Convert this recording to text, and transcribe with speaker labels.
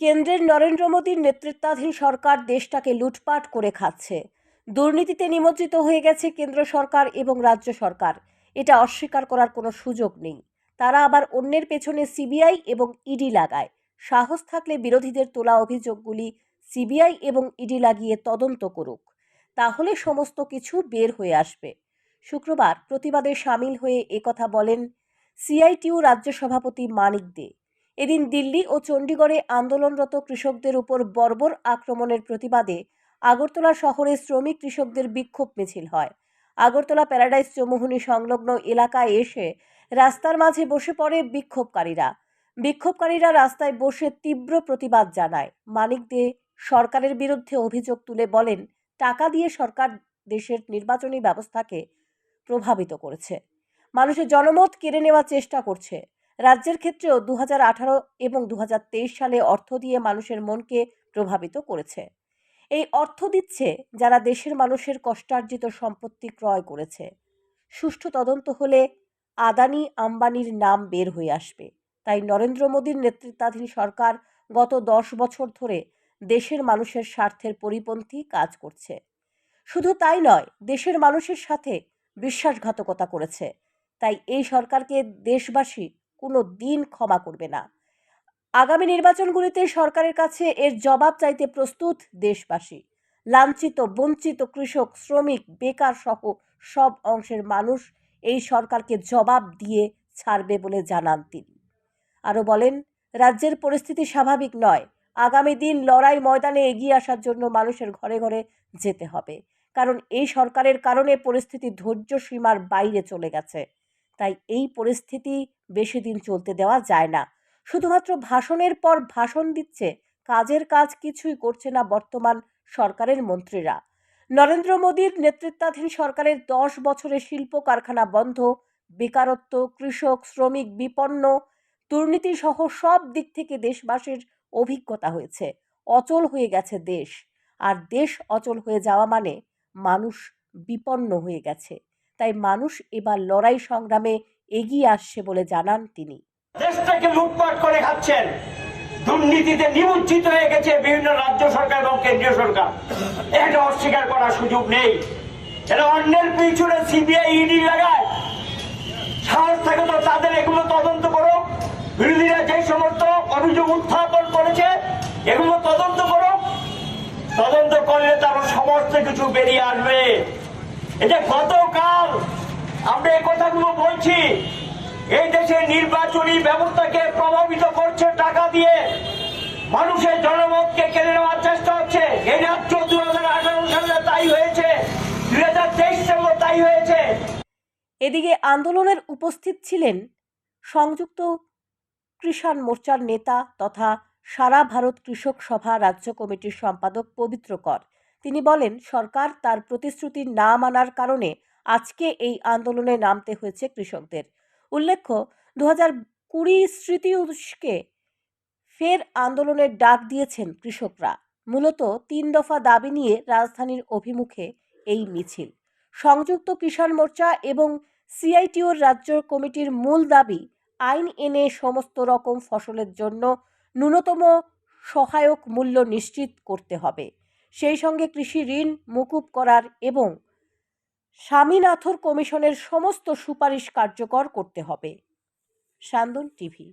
Speaker 1: কেন্দ্রের নরেন্দ্র মোদীর নেতৃত্বাধীন সরকার দেশটাকে লুটপাট করে খাচ্ছে। দুর্নীতিতে নিমজ্জিত হয়ে গেছে কেন্দ্র সরকার এবং রাজ্য সরকার। এটা অস্বীকার করার কোনো সুযোগ নেই। তারা আবার অন্যের পেছনে সিবিআই এবং ইডি লাগায়। সাহস থাকলে বিরোধীদের তোলা অভিযোগগুলি সিবিআই এবং ইডি লাগিয়ে তদন্ত করুক। তাহলে সমস্ত কিছু বের হয়ে আসবে। শুক্রবার প্রতিবাদে সামিল হয়ে একথা বলেন সিআইটিউ রাজ্য সভাপতি মানিক দে। এদিন দিল্লি ও চণ্ডীগড়ে আন্দোলনরত কৃষকদের উপর বর্বর আক্রমণের প্রতিবাদে আগরতলা শহরে শ্রমিক কৃষকদের বিক্ষোভ মিছিল হয়। আগরতলা প্যারাডাইস চৌমুহনী সংলগ্ন এলাকায় এসে রাস্তার মাঝে বসে পড়ে বিক্ষোভকারীরা। বিক্ষোভকারীরা রাস্তায় বসে তীব্র প্রতিবাদ জানায়। মানিক দে সরকারের বিরুদ্ধে অভিযোগ তুলে বলেন, টাকা দিয়ে সরকার দেশের নির্বাচনী ব্যবস্থাকে প্রভাবিত করেছে। মানুষের জনমত কেড়ে নেওয়ার চেষ্টা করছে। রাজ্যের ক্ষেত্রেও দু হাজার আঠারো এবং দু হাজার তেইশ সালে অর্থ দিয়ে মানুষের মনকে প্রভাবিত করেছে। এই অর্থ দিচ্ছে যারা দেশের মানুষের কষ্টার্জিত সম্পত্তি ক্রয় করেছে। সুষ্ঠু তদন্ত হলে আদানি আম্বানির নাম বের হয়ে আসবে। তাই নরেন্দ্র মোদীর নেতৃত্বাধীন সরকার গত দশ বছর ধরে দেশের মানুষের স্বার্থের পরিপন্থী কাজ করছে। শুধু তাই নয়, দেশের মানুষের সাথে বিশ্বাসঘাতকতা করেছে। তাই এই সরকারকে দেশবাসী কোনো দিন ক্ষমা করবে না। আগামী নির্বাচনগুলিতে সরকারের কাছে এর জবাব চাইতে প্রস্তুত দেশবাসী। লাঞ্ছিত, বঞ্চিত কৃষক, শ্রমিক, বেকার সহ সব অংশের মানুষ এই সরকারকে জবাব দিয়ে ছাড়বে বলে জানান তিনি। আরও বলেন, রাজ্যের পরিস্থিতি স্বাভাবিক নয়। আগামী দিন লড়াই ময়দানে এগিয়ে আসার জন্য মানুষের ঘরে ঘরে যেতে হবে। কারণ এই সরকারের কারণে পরিস্থিতি ধৈর্য সীমার বাইরে চলে গেছে। তাই এই পরিস্থিতি বেশি দিন চলতে দেওয়া যায় না। শুধুমাত্র ভাষণের পর ভাষণ দিচ্ছে, কাজের কাজ কিছুই করছে না বর্তমান সরকারের মন্ত্রীরা। নরেন্দ্র মোদীর নেতৃত্বাধীন সরকারের দশ বছরে শিল্প কারখানা বন্ধ, বেকারত্ব, কৃষক, শ্রমিক, বিপন্ন, দুর্নীতি সহ সব দিক থেকে দেশবাসীর অভিজ্ঞতা হয়েছে। অচল হয়ে গেছে দেশ। আর দেশ অচল হয়ে যাওয়া মানে মানুষ বিপন্ন হয়ে গেছে। তাই মানুষ এবার লড়াই সংগ্রামে এগিয়ে আসছে বলে জানান তিনি।
Speaker 2: দেশটাকে লুটপাট করে খাচ্ছেন। দুর্নীতিতে নিমজ্জিত হয়ে গেছে বিভিন্ন রাজ্য সরকার এবং কেন্দ্রীয় সরকার। এটা অস্বীকার করার সুযোগ নেই। এরা অন্যের পিছনে সিবিআই ইডি লাগায়। সাহস থাকে তো তাদের এগুলো তদন্ত করো। বিরোধীরা যে সমস্ত অভিযোগ উত্থাপন করেছে, এগুলো তদন্ত করো। তদন্ত করলে তার সমস্ত কিছু বেরিয়ে আসবে। এটা গতকাল আমরা এই কথাগুলো বলছি। এই দেশের নির্বাচনী ব্যবস্থাকে প্রভাবিত করছে টাকা দিয়ে। মানুষের জনমতকে কেড়ে নেওয়ার চেষ্টা হচ্ছে। এই রাজ্য দু হাজার আঠারো সালে তাই হয়েছে। দুই হাজার তেইশ তাই হয়েছে।
Speaker 1: এদিকে আন্দোলনের উপস্থিত ছিলেন সংযুক্ত কৃষাণ মোর্চার নেতা তথা সারা ভারত কৃষক সভা রাজ্য কমিটির সম্পাদক পবিত্র কর। তিনি বলেন, সরকার তার প্রতিশ্রুতি না মানার কারণে আজকে এই আন্দোলনে নামতে হয়েছে কৃষকদের। উল্লেখ্য দু হাজার কুড়ি স্মৃতি উৎসকে ফের আন্দোলনের ডাক দিয়েছেন কৃষকরা। মূলত তিন দফা দাবি নিয়ে রাজধানীর অভিমুখে এই মিছিল। সংযুক্ত কিষাণ মোর্চা এবং সিআইটিওর রাজ্য কমিটির মূল দাবি, আইন এনে সমস্ত রকম ফসলের জন্য ন্যূনতম সহায়ক মূল্য নিশ্চিত করতে হবে। সেই সঙ্গে কৃষি ঋণ মুকুব করার এবং স্বামীনাথর কমিশনের সমস্ত সুপারিশ কার্যকর করতে হবে। সান্দন টিভি